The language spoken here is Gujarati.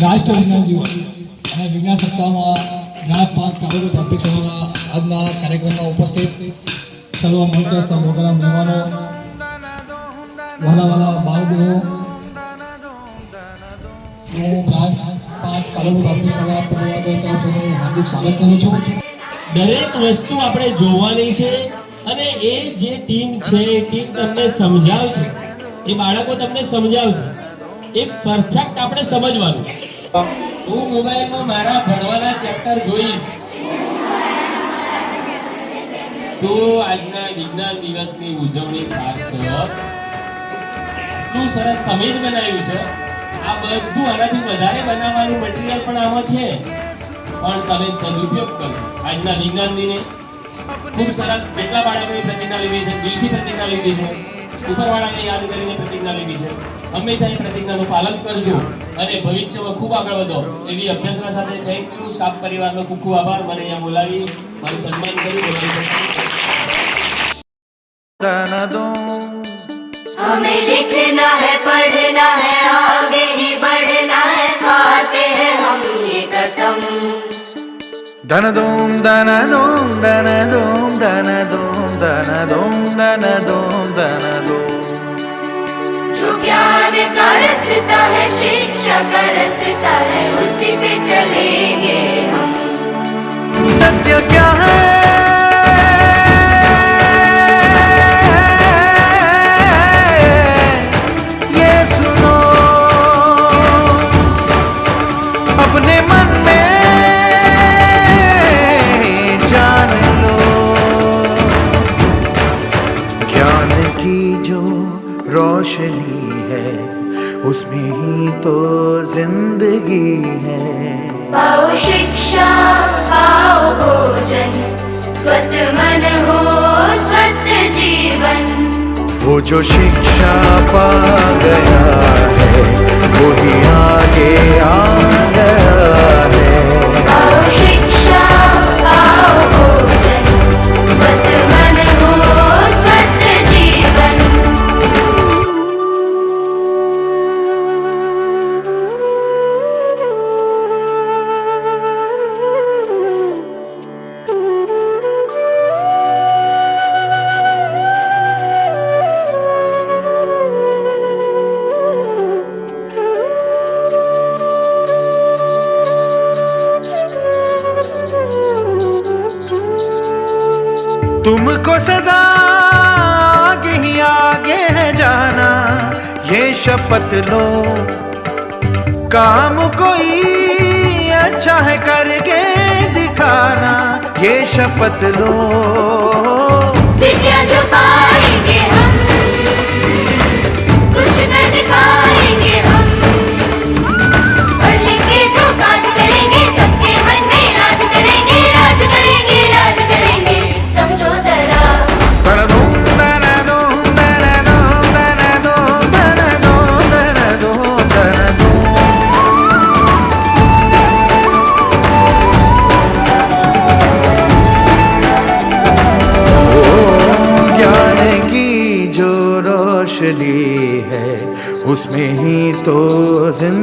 રાષ્ટ્ર વિજ્ઞાન દિવસ. અને વિજ્ઞાન સપ્તાહમાં ઘણા પાંચ કાગળો અધ્યક્ષોના આજના કાર્યક્રમમાં ઉપસ્થિત સર્વ મંચસ્થ મોગરા મહેમાનો વાલા વાલા બાળકો હું બ્રાન્ચ પાંચ સભા પૂર્ણ તરફથી હાર્દિક સ્વાગત કરું છું. દરેક વસ્તુ આપણે જોવાની છે અને એ જે ટીમ છે, એ ટીમ તમને સમજાવશે એ બાળકો તમને સમજાવશે. એ પરફેક્ટ આપણે સમજવાનું હું મોબાઈલમાં મારા ભણવાના ચેપ્ટર જોઈશ. તો આજના વિજ્ઞાન દિવસની ઉજવણી સાર્થક એટલું સરસ તમે જ બનાવ્યું છે. આ બધું આનાથી વધારે બનાવવાનું મટીરિયલ પણ આમાં છે. પણ તમે સદુપયોગ કરો. આજના વિજ્ઞાન દિને ખૂબ સરસ જેટલા બાળકોએ પ્રતિજ્ઞા લીધી છે, દિલથી પ્રતિજ્ઞા લીધી છે. ઉપરવાળાને યાદ કરીને પ્રતિજ્ઞા લીધી છે હંમેશા એ પ્રતિજ્ઞાનું પાલન કરજો અને ભવિષ્યમાં ખૂબ આગળ વધો એવી અભ્યર્થના સાથે થેન્ક યુ સ્ટાફ પરિવારનો ખૂબ ખૂબ આભાર મને અહીંયા બોલાવી મારું સન્માન કર્યું બોલાવી हमें लिखना है पढ़ना है आगे ही बढ़ना है खाते हैं हम ये कसम धन धूम धन धूम धन धूम धन धूम धन धूम धन धूम रसता है शिक्षा का रसता है उसी पे चलेंगे हम। सत्य क्या है? ये सुनो। अपने मन में जान लो। ज्ञान की जो रोशनी है उसमें ही तो जिंदगी है पाओ शिक्षा पाओ भोजन स्वस्थ मन हो स्वस्थ जीवन वो जो शिक्षा पा गया है वो ही आगे तुमको सदा आगे ही आगे है जाना। ये शपथ लो। काम कोई अच्छा है करके दिखाना। ये शपथ लो। खुशली है उसमें ही तो जिंदगी